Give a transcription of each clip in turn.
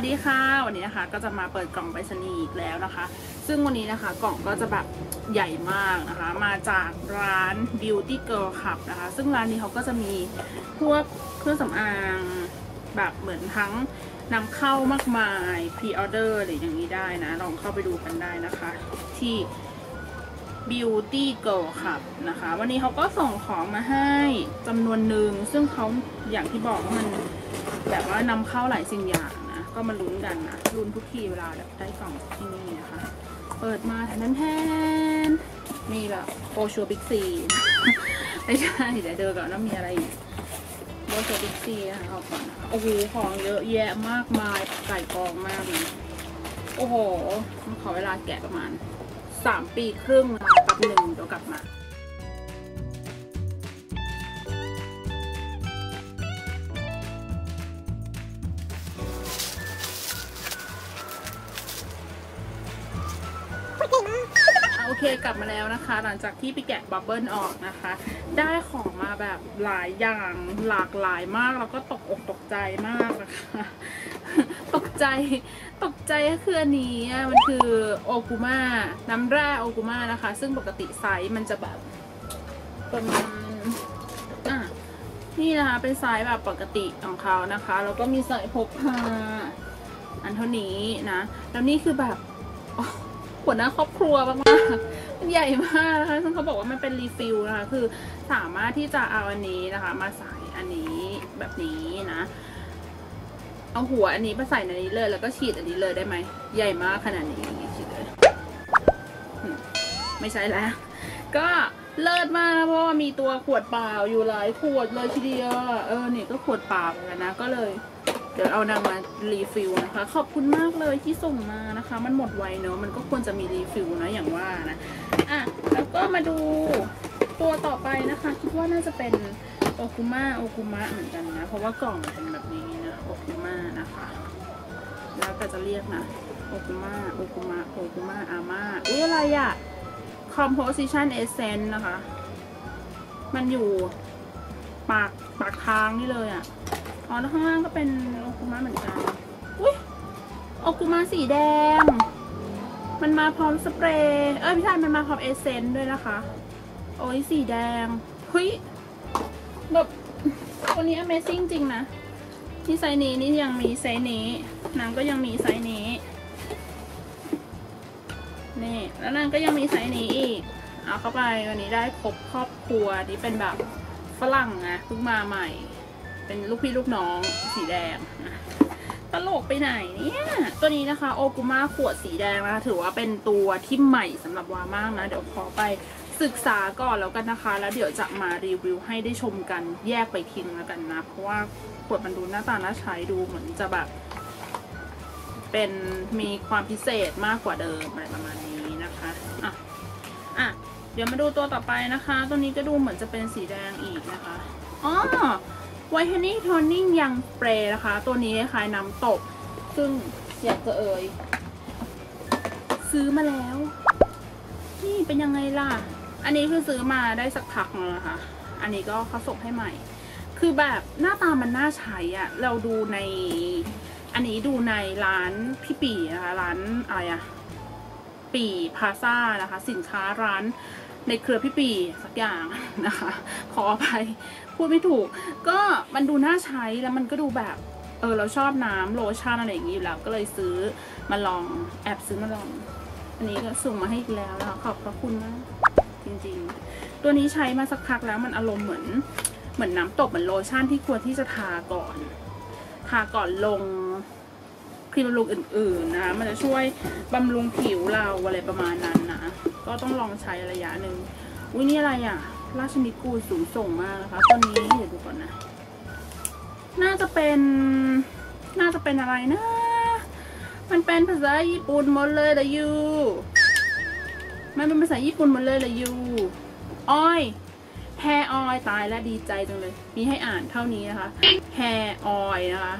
วัสดีค่ะ วันนี้นะคะก็จะมาเปิดกล่องไปรษณีย์อีกแล้วนะคะ ซึ่งวันนี้นะคะกล่องก็จะแบบใหญ่มากนะคะ มาจากร้าน Beauty Girl Club นะคะ ซึ่งร้านนี้เขาก็จะมีพวกเครื่องสำอางแบบเหมือนทั้งนำเข้ามากมายพรีออเดอร์หรืออย่างนี้ได้นะ ลองเข้าไปดูกันได้นะคะ ที่ Beauty Girl ค่ะนะคะ วันนี้เขาก็ส่งของมาให้จำนวนหนึ่งซึ่งเขาอย่างที่บอกว่ามันแบบว่านำเข้าหลายสิ่งอย่าง ก็มาลุ้นกันนะลุ้นทุกทีเวลาแบบได้กล่องที่นี่นะคะ เปิดมาแทนแทนมีแบบโอชัวบิ๊กซีไม่ใช่เดี๋ยวเดินก่อนว่ามีอะไรอีกโอชัวบิ๊กซีนะคะเอาก่อนนะคะโอ้โหของเยอะแยะมากมายไก่กองมากเลยโอ้โหขอเวลาแกะประมาณสามปีครึ่งนะคะแป๊บหนึ่งเดี๋ยวกลับมา เคกลับมาแล้วนะคะ หลังจากที่ไปแกะบับเบิลออกนะคะ ได้ของมาแบบหลายอย่างหลากหลายมากแล้วก็ตกอกตกใจมากนะคะ ตกใจตกใจก็คืออันนี้มันคือโอกุมาน้ำแร่โอกุมานะคะ ซึ่งปกติไซส์มันจะแบบประมาณอะนี่นะคะเป็นไซส์แบบปกติของเขานะคะแล้วก็มีใส่พกพาอันเท่านี้นะแล้วนี่คือแบบหัวหน้าครอบครัวมากๆ ใหญ่มากนะคะซึ่งเขาบอกว่ามันเป็นรีฟิลนะคะ คือสามารถที่จะเอาอันนี้นะคะ มาใส่อันนี้แบบนี้นะ เอาหัวอันนี้มาใส่ในนี้เลยแล้วก็ฉีดอันนี้เลยได้ไหม ใหญ่มากขนาดนี้ฉีดเลยไม่ใช่แล้ว ก็เลิศมากนะเพราะว่ามีตัวขวดเปล่าอยู่หลายขวดเลยทีเดียว เออ นี่ก็ขวดเปล่าเหมือนกันนะ ก็เลย ดี๋ยวเอานางมารีฟิลนะคะ ขอบคุณมากเลยที่ส่งมานะคะ มันหมดไวเนอะมันก็ควรจะมีรีฟิลนะอย่างว่านะอะแล้วก็มาดูตัวต่อไปนะคะ คิดว่าน่าจะเป็นโอคุมะโอคุมะเหมือนกันนะ เพราะว่ากล่องเป็นแบบนี้นะโอคุมะนะคะ แล้วแต่จะเรียกนะโอคุมะโอคุมะโอคุมะอาม่าอุ้ยอะไรอะ composition essence นะคะ มันอยู่ปากปากทางนี่เลยอะ อ๋อแล้วข้างล่างก็เป็นโอคุมะเหมือนกัน อุ้ยโอคุมะสีแดง มันมาพร้อมสเปรย์ เอ้ยไม่ใช่มันมาพร้อมเอเซนต์ด้วยนะคะ โอ้ยสีแดงเฮ้ยแบบตัวนี้ Amazing จริงนะนี่ไซนี้นี่ยังมีไซนี้นางก็ยังมีไซนี้ นี่ แล้วนางก็ยังมีไซนี้อีก เอาเข้าไปวันนี้ได้ครบครอบครัวนี่เป็นแบบฝรั่งนะเพิ่งมาใหม่ เป็นลูกพี่ลูกน้องสีแดงนะตลกไปไหนเนี่ย ตัวนี้นะคะโอกุมาขวดสีแดงนะคะถือว่าเป็นตัวที่ใหม่สำหรับวามากนะ เดี๋ยวขอไปศึกษาก่อนแล้วกันนะคะ แล้วเดี๋ยวจะมารีวิวให้ได้ชมกันแยกไปทิ้งแล้วกันนะ เพราะว่าขวดมันดูหน้าตาน่าใช้ดูเหมือนจะแบบ เป็นมีความพิเศษมากกว่าเดิมอะไรประมาณนี้นะคะอะอะเดี๋ยวมาดูตัวต่อไปนะคะ ตัวนี้ก็ดูเหมือนจะเป็นสีแดงอีกนะคะอ๋อ ไวท์เทนนิ่งโทนนิ่งยังเปรย์นะคะ ตัวนี้คล้ายน้ำตก ซึ่งอยากจะเอ่ย ซื้อมาแล้ว นี่เป็นยังไงล่ะ อันนี้คือซื้อมาได้สักพักแล้วนะคะ อันนี้ก็เขาส่งให้ใหม่ คือแบบหน้าตามันน่าใช้อะเราดูใน อันนี้ดูในร้านพี่ปีนะคะ ร้านอะไรอะปีพาซ่านะคะ สินค้าร้านในเครือพี่ปีสักอย่างนะคะ ขออภัย พูดไม่ถูก ก็มันดูน่าใช้แล้วมันก็ดูแบบ เออเราชอบน้ำโลชั่นอะไรอย่างนี้อยู่แล้ว ก็เลยซื้อมาลองแอบซื้อมาลอง อันนี้ก็ส่งมาให้อีกแล้วนะคะขอบพระคุณมากจริงๆ ตัวนี้ใช้มาสักพักแล้วมันอารมณ์เหมือน เหมือนน้ำตกเหมือนโลชั่นที่ควรที่จะทาก่อน ทาก่อนลงครีมบำรุงอื่นๆนะคะมันจะช่วยบำรุงผิวเราอะไรประมาณนั้นนะ ก็ต้องลองใช้ระยะหนึ่งอุ้ยนี่อะไรอะ ราชนิกูลสูงส่งมากนะคะตัวนี้เดี๋ยวดูก่อนนะ น่าจะเป็น น่าจะเป็นอะไรนะ มันเป็นภาษาญี่ปุ่นหมดเลยละยูมันเป็นภาษาญี่ปุ่นหมดเลยละยูอ้อยแฮออยตายแล้วดีใจจังเลย มีให้อ่านเท่านี้นะคะแฮออยนะคะ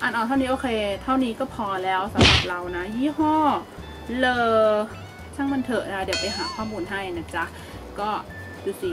อ่านออกเท่านี้โอเค เท่านี้ก็พอแล้วสำหรับเรานะ ยี่ห้อเลอช่างมันเถอะนะเดี๋ยวไปหาข้อมูลให้นะจ๊ะ ก็ดูสิ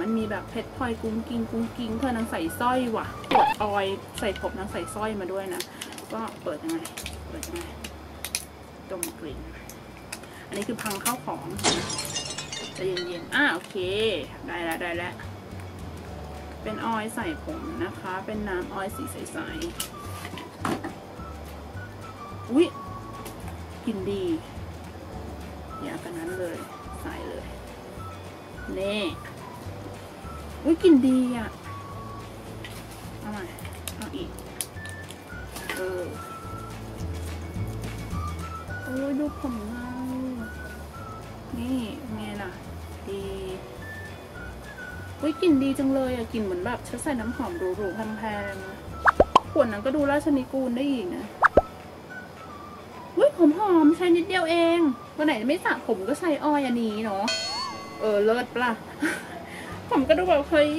มันมีแบบเพชรพลอยกุ้งกิ้งกุ้งกิ้งเพื่อนางใส่สร้อยว่ะปวดออยใส่ผมนางใส่สร้อยมาด้วยนะ ก็เปิดยังไง เปิดยังไงดมกลิ่น อันนี้คือพังเข้าของใจะเย็นๆ อ่าโอเค ได้แล้วได้แล้ว เป็นออยใส่ผมนะคะ เป็นน้ำออยสีใสๆ อุ๊ยกลิ่นดี อย่ากันนั้นเลย ใส่เลย นี่อุ๊ยกลิ่นดีอะ เอาใหม่เอาอีก เออ โอ้ยดูผมเงานี่ไงล่ะ ดีอุ้ยกลิ่นดีจังเลยอะกลิ่นเหมือนแบบฉันใส่น้ำหอมหรูๆแพงๆขวดนั้นก็ดูราชนิกูลได้อีกนะอุ้ยผมหอมใช้นิดเดียวเอง วันไหนไม่สระผมก็ใช้ออยอันนี้เนาะเออเลิศปะล่ะผมก็ดูแบบเฮ้ย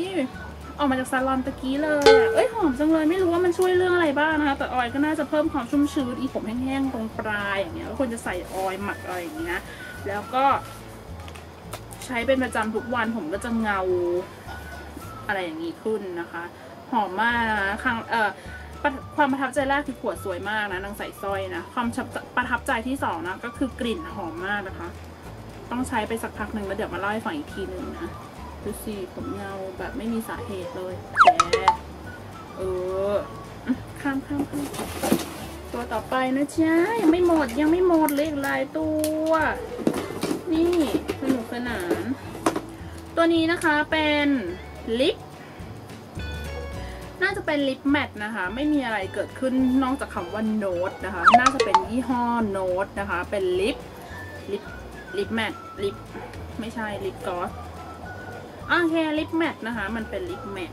ออกมาจากซาลอนตะกี้เลยเอ้ยหอมจังเลยไม่รู้ว่ามันช่วยเรื่องอะไรบ้างนะคะ แต่ออยก็น่าจะเพิ่มความชุ่มชื้นอีผมแห้งๆตรงปลายอย่างเงี้ยก็ควรจะใส่ออยหมักอะไรอย่างเงี้ยแล้วก็ใช้เป็นประจำทุกวันผมก็จะเงาอะไรอย่างนี้ขึ้นนะคะ หอมมากนะครั้งเอ่อความประทับใจแรกคือขวดสวยมากนะนางใส่สร้อยนะ ความประทับใจที่สองนะก็คือกลิ่นหอมมากนะคะ ต้องใช้ไปสักพักหนึ่งแล้วเดี๋ยวมาเล่าให้ฟังอีกทีหนึ่งนะดูสิผมเงาแบบไม่มีสาเหตุเลยแกเออข้ามข้ามข้ามตัวต่อไปนะจ๊ะยังไม่หมดยังไม่หมดเลยอีกหลายตัว นี่สนุกสนาน ตัวนี้นะคะเป็นลิปน่าจะเป็นลิปแมทนะคะ ไม่มีอะไรเกิดขึ้นนอกจากคำว่าโน้ตนะคะ น่าจะเป็นยี่ห้อโน้ตนะคะ เป็นลิปลิป ลิปแมทลิปไม่ใช่ลิปกอสโอเคลิปแมทนะคะ มันเป็นลิปแมท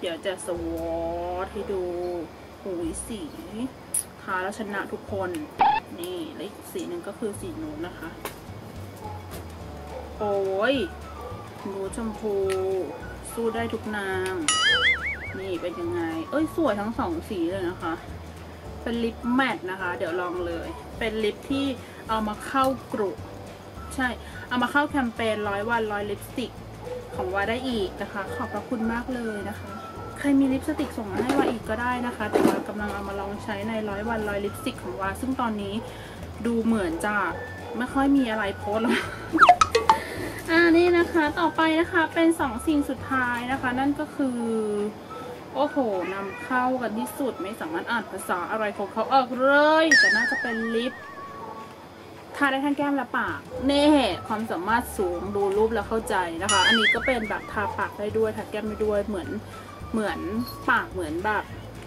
เดี๋ยวจะสวอตให้ดูหูยสีทาแล้วชนะทุกคน นี่แล้วอีกสีหนึ่งก็คือสีนูนนะคะ โอ้ยนูชมพู สู้ได้ทุกนาง นี่เป็นยังไง เอ้ยสวยทั้งสองสีเลยนะคะ เป็นลิปแมทนะคะ เดี๋ยวลองเลย เป็นลิปที่ เอามาเข้ากรุใช่ เอามาเข้าแคมเปญร้อยวันร้อยลิปสติกของวาได้อีกนะคะ ขอบพระคุณมากเลยนะคะ ใครมีลิปสติกส่งมาให้วาอีกก็ได้นะคะ แต่ว่ากำลังเอามาลองใช้ในร้อยวันร้อยลิปสติกของวาซึ่งตอนนี้ดูเหมือนจะไม่ค่อยมีอะไรโพสแล้วอ่านี่นะคะต่อไปนะคะเป็นสองสิ่งสุดท้ายนะคะ นั่นก็คือโอ้โหนำเข้ากันที่สุดไม่สามารถอ่านภาษาอะไรของเขาออกเลย แต่น่าจะเป็นลิป ทาได้ทั้งแก้มและปาก เน่ความสามารถสูงดูรูปแล้วเข้าใจนะคะ อันนี้ก็เป็นแบบทาปากได้ด้วยทาแก้มได้ด้วยเหมือนเหมือนปากเหมือนแบบ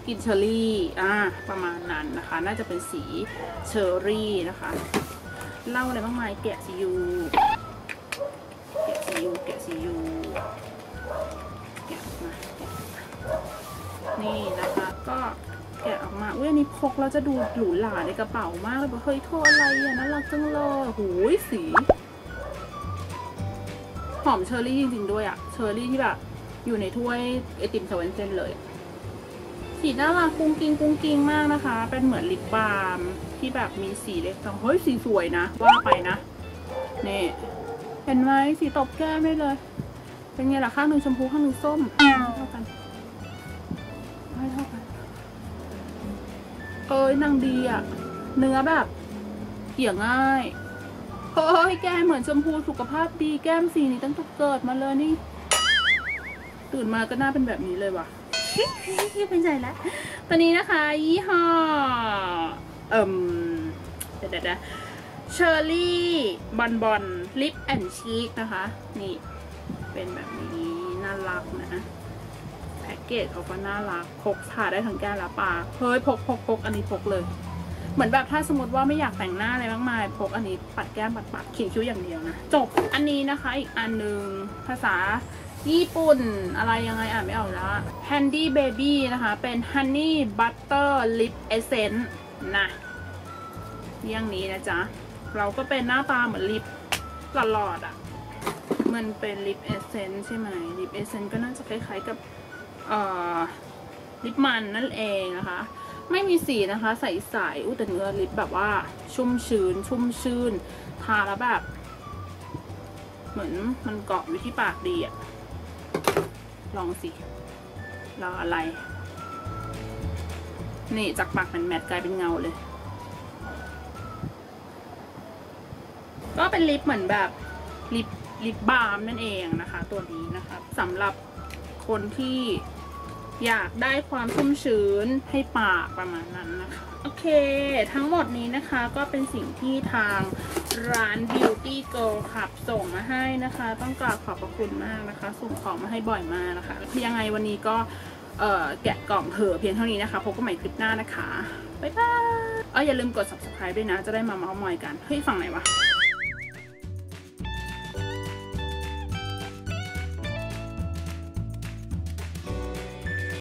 กินเชอรี่อ่าประมาณนั้นนะคะ น่าจะเป็นสีเชอรี่นะคะเล่าอะไรบ้างไหมแกะซียูแกะซียูแกะซียูแกะมาแกะออกมานี่นะคะก็ แกะออกมาอุ้ยอันนี้พกแล้วจะดูหรูหราในกระเป๋ามากเลยบอกเฮ้ยโทษอะไรอะน่ารักจังเลยหูยสี หอมเชอร์รี่จริงๆด้วยอะเชอร์รี่ที่แบบอยู่ในถ้วยไอติมเซเว่นเซนเลย สีน่ารักกุ้งกิ้งกุ้งกิ้งมากนะคะ เป็นเหมือนลิปบาล์มที่แบบมีสีเล็กตองเฮ้ยสีสวยนะ ว่าไปนะนี่เห็นไหมสีตบแก้มได้เลย เป็นไงล่ะข้างหนึ่งชมพูข้างหนึ่งส้มเท่ากันไม่เท่ากัน เอ้ยนางดีอะเนื้อแบบเกี่ยง่ายเฮ้ยแก้มเหมือนชมพูสุขภาพดีแก้มสีนี้ตั้งแต่เกิดมาเลยนี่ ตื่นมาก็หน้าเป็นแบบนี้เลยว่ะเป็นใจล้วตัวนี้นะคะ ยี่ห้อเอ่มเดี๋ยวเดี๋ยวเชอร์รี่บอนบอนลิปแอนชีกนะคะ นี่ เป็นแบบนี้ น่ารักนะ พ็กเกจเขาก็น่ารักพกพาได้ทั้งแก้มและปากเฮ้ยพกพกพกอันนี้พกเลย เหมือนแบบถ้าสมมติว่าไม่อยากแต่งหน้าอะไรมากมายพกอันนี้ปัดแก้มปัดปากขียนคิ้วอย่างเดียวนะจบอันนี้นะคะอีกอันหนึ่งภาษาญี่ปุ่นอะไรยังไงอ่านไม่ออกแล้ว Handy Baby นะคะ เป็น Honey Butter Lip Essence นะเรื่องนี้นะจ๊ะ เราก็เป็นหน้าตาเหมือนลิปหลอดๆอะ่ะ มันเป็นลิปเอเซนใช่ไหมลิปเอเซนก็น่าจะคล้ายๆกับ ลิปมันนั่นเองนะคะ ไม่มีสีนะคะ ใสๆอู้แต่เนื้อลิปแบบว่าชุ่มชื้น ชุ่มชื่น ทาแล้วแบบ เหมือนมันเกาะอยู่ที่ปากดีอะลองสิรออะไร นี่จากปากเป็นแมทกลายเป็นเงาเลย ก็เป็นลิปเหมือนแบบลิปลิปบาล์มนั่นเองนะคะ ตัวนี้นะคะสำหรับคนที่ อยากได้ความชุ่มชื้นให้ปากประมาณนั้นนะคะ โอเค ทั้งหมดนี้นะคะก็เป็นสิ่งที่ทางร้าน Beauty Girl ขับส่งมาให้นะคะ ต้องกราบขอบพระคุณมากนะคะ ส่งของมาให้บ่อยมากนะคะ ยังไงวันนี้ก็เออแกะกล่องเถอเพียงเท่านี้นะคะ พบกันใหม่คลิปหน้านะคะ บ๊ายบายเอออย่าลืมกด subscribe ด้วยนะ จะได้มาเมาส์มอยกัน เฮ้ย ฝั่งไหนวะ